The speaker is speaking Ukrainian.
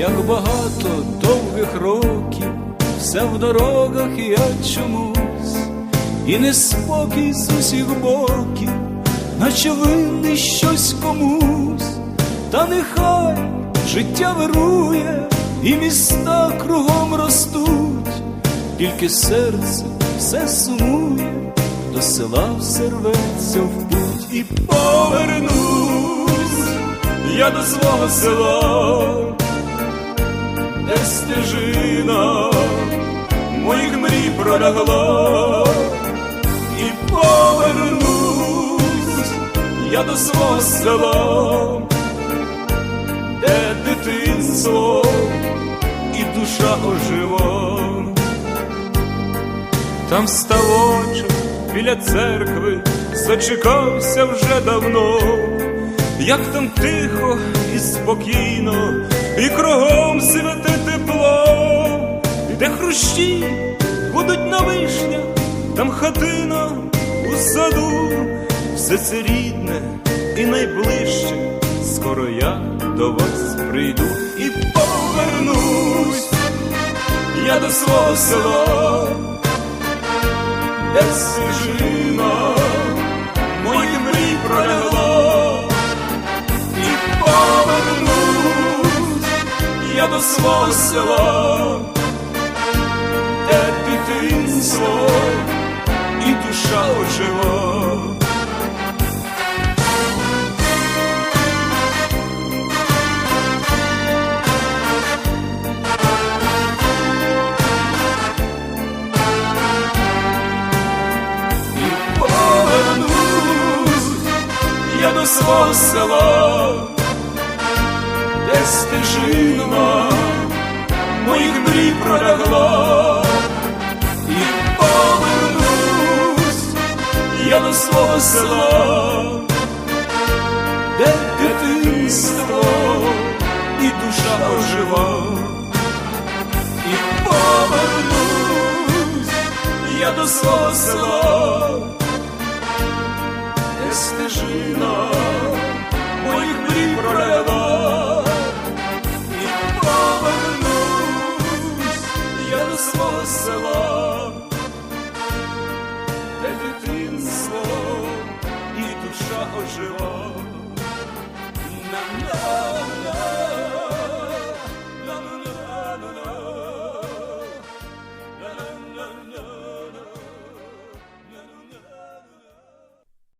як багато довгих років, все в дорогах я чомусь, і неспокій з усіх боків, наче винний щось комусь, та нехай життя вирує, і міста кругом ростуть, тільки серце все сумує, до села все рветься в путь і повернусь. Я до свого села, де стежина моїх мрій пролягла, і повернусь я до свого села, де дитинство і душа ожива. Там ставочок біля церкви зачекався вже давно, як там тихо і спокійно, і кругом святе тепло, і де хрущі будуть на вишнях, там хатина у саду, все це рідне і найближче, скоро я до вас прийду і повернусь. Я до свого села де стежина я до свого села, де дитинство і душа ожила. і я до свого села, де стежина моїх мрій пролягла, і повернусь я до свого села, де дитинство і душа ожива, і повернусь я до свого села, де стежина свого села, де дитинство і душа ожива.